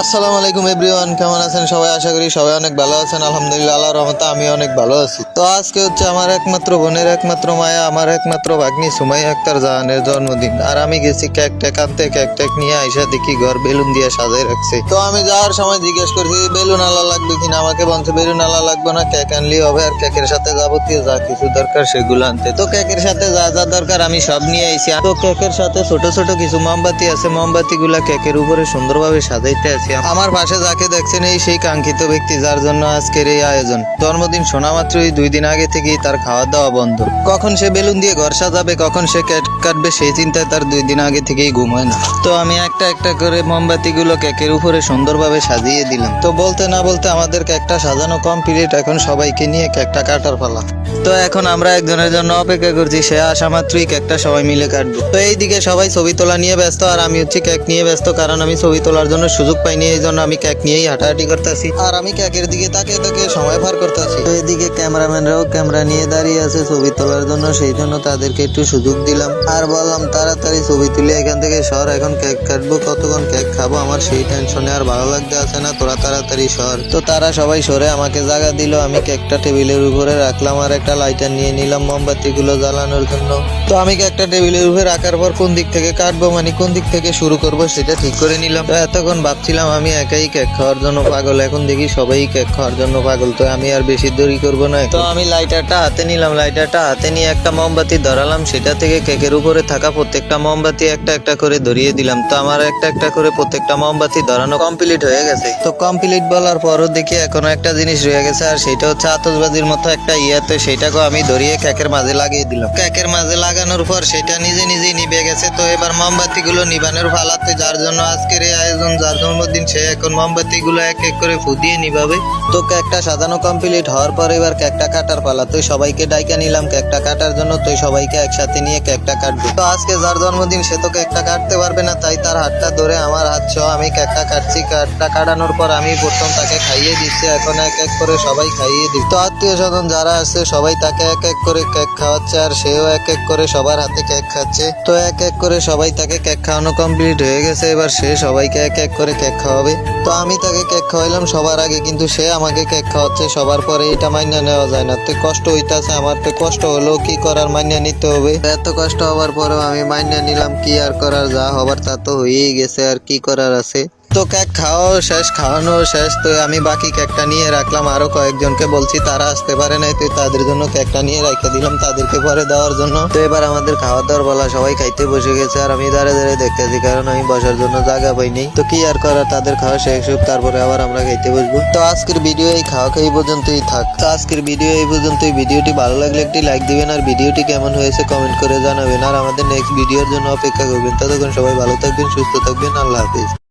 আসসালামু আলাইকুম এভরিওয়ান, কেমন আছেন সবাই? আশা করি সবাই অনেক ভালো আছেন। আলহামদুলিল্লাহ, আল্লাহর রহমতে আমি অনেক ভালো আছি। তো আজকে হচ্ছে আমার একমাত্র বোনের একমাত্র মায়া, আমার একমাত্র ভাগ্নি সুমাই আক্তার জাহানের জন্মদিন। আর আমি গেছি কেক টেক, আনতে কেক টেক নিয়ে আইসা দেখি ঘর বেলুন দিয়ে সাজাই রাখছে। তো আমি যাওয়ার সময় জিজ্ঞেস করছি, বেলুন আলা লাগবে কিনা? আমাকে বলছে, বেলুন আলা লাগবে না, কেক আনলেই হবে আর কেকের সাথে যাবতীয় যা কিছু দরকার সেগুলো আনতে। তো কেকের সাথে যা যা দরকার আমি সব নিয়ে আইছি। তো কেকের সাথে ছোট ছোট কিছু মোমবাতি আছে। মোমবাতি গুলা কেকের উপরে সুন্দরভাবে সাজাইতে আছি। আমার পাশে যাকে দেখছেন এই সেই কাঙ্ক্ষিত ব্যক্তি যার জন্য আজকের এই আয়োজন। জন্মদিন শোনা মাত্রই দুই দিন আগে থেকেই তার খাওয়া দাওয়া বন্ধ। কখন সে বেলুন দিয়ে ঘর সাজাবে, কখন সে কেক কাটবে, সেই চিন্তায় তার দুই দিন আগে থেকেই ঘুম হয় না। তো আমি একটা একটা করে মোমবাতি গুলো কেকের উপরে সুন্দরভাবে সাজিয়ে দিলাম। তো বলতে না বলতে আমাদের কেকটা সাজানো কমপ্লিট এখন সবাইকে নিয়ে কেকটা কাটার পালা। তো এখন আমরা একজনের জন্য অপেক্ষা করছি, সে আসা মাত্রই কেকটা সবাই মিলে কাটবো। তো এইদিকে সবাই ছবি তোলা নিয়ে ব্যস্ত, আর আমি হচ্ছে কেক নিয়ে ব্যস্ত, কারণ আমি ছবি তোলার জন্য সুযোগ পাইনি এই জন্য আমি কেক নিয়েই হাঁটাহাঁটি করতেছি। আর আমি কেকের দিকে তাকিয়ে তাকিয়ে সময় পার করতেছি। তো এদিকে ক্যামেরাম্যানরাও ক্যামেরা নিয়ে দাঁড়িয়ে আছে ছবি তোলার জন্য, সেই জন্য তাদেরকে একটু সুযোগ দিলাম। আর বললাম, তাড়াতাড়ি ছবি তুলে, এখান থেকে সর, এখন কেক কাটবো, কতক্ষণ কেক খাব, আমার সেই টেনশনে আর ভালো লাগতে আছে না, তোরা তাড়াতাড়ি সর। তো তারা সবাই সরে আমাকে জায়গা দিল, আমি কেকটা টেবিলের উপরে রাখলাম আর একটা লাইটার নিয়ে নিলাম মোমবাতি গুলো জ্বালানোর জন্য। তো আমি কেকটা টেবিলের উপরে রাখার পর কোন দিক থেকে কাটবো মানে কোন দিক থেকে শুরু করব, সেটা ঠিক করে নিলাম। তো এতক্ষণ ভাবছিলাম আমি একাই কেক খাওয়ার জন্য পাগল। এখন দেখি সবাই কেক খাওয়ার জন্য পাগল, তো আমি আর বেশি দেরি করব না তো আমি লাইটারটা হাতে নিলাম, লাইটারটা হাতে নিয়ে একটা মোমবাতি ধরালাম, সেটা থেকে কেকের উপরে থাকা প্রত্যেকটা মোমবাতি একটা একটা করে ধরিয়ে দিলাম। তো আমার একটা একটা করে প্রত্যেকটা মোমবাতি ধরানো কমপ্লিট হয়ে গেছে। তো কমপ্লিট বলার পরও দেখি এখনও একটা জিনিস রয়ে গেছে, আর সেটা হচ্ছে আতসবাজির মতো একটা ইয়াতে সেটাকে আমি ধরিয়ে কেকের মাঝে লাগিয়ে দিলাম। কেকের মাঝে লাগানোর পর সেটা নিজে নিজেই নিভে গেছে, তো এবার মোমবাতি গুলো নিবানোর ফালাতে যার জন্য আজকের এই আয়োজন, যার জন্মদিন সে এখন মোমবাতি গুলো এক এক করে ফুদিয়ে নিভাবে তো কেকটা সাজানো কমপ্লিট হওয়ার পর এবার কেকটা কাটার পালা। তুই সবাইকে ডাইকা নিলাম, কেকটা কাটার জন্য তুই সবাইকে একসাথে নিয়ে কেকটা কাটবি। তো আজকে যার জন্মদিন, সে তো কেকটা কাটতে পারবে না, তাই তার হাতটা ধরে আমার হাত ছ আমি কেকটা কাটছি। কেকটা কাটানোর পর আমি প্রথম তাকে খাইয়ে দিচ্ছি, এখন এক এক করে সবাই খাইয়ে দিচ্ছি তো আত্মীয় স্বজন যারা আছে, সবাই তাকে এক এক করে কেক খাওয়াচ্ছে আর সেও এক এক করে সবার হাতে কেক খাচ্ছে। তো এক এক করে সবাই তাকে কেক খাওয়ানো কমপ্লিট হয়ে গেছে, এবার সে সবাইকে এক এক করে কেক খাওয়াবে। তো আমি তাকে কেক খাওয়াইলাম সবার আগে, কিন্তু সে আমাকে কেক খাওয়াচ্ছে, সবার পরে এটা মান্য নেওয়া যায় না। তো কষ্ট হইতাছে আমার, তো কষ্ট হলেও কি করার মান্য নিতে হবে? এত কষ্ট হওয়ার পরেও আমি মান্য নিলাম, কি আর করার, যা হবার তা তো হয়েই গেছে, আর কি করার আছে? তো কেক খাওয়াও শেষ, খাওয়ানো শেষ। তো আমি বাকি কেকটা নিয়ে রাখলাম। আরও কয়েকজনকে বলছি, তারা আসতে পারে নাই। তো তাদের জন্য কেকটা নিয়ে রেখে দিলাম তাদেরকে পরে দেওয়ার জন্য। তো এবার আমাদের খাওয়া দাওয়ার বলা সবাই খাইতে বসে গেছে। আর আমি দাঁড়ে দাঁড়িয়ে দেখতেছি, কারণ আমি বসার জন্য জায়গা পাইনি। তো কি আর করার, তাদের খাওয়া শেষ হোক, তারপরে আবার আমরা খাইতে বসবো। তো আজকের ভিডিও এই খাওয়া খাই পর্যন্তই থাক। তো আজকের ভিডিও এই পর্যন্তই। ভিডিওটি ভালো লাগলে একটি লাইক দিবেন। আর ভিডিওটি কেমন হয়েছে কমেন্ট করে জানাবেন। আর আমাদের নেক্সট ভিডিওর জন্য অপেক্ষা করবেন। ততক্ষণ সবাই ভালো থাকবেন, সুস্থ থাকবেন। আল্লাহ হাফিজ।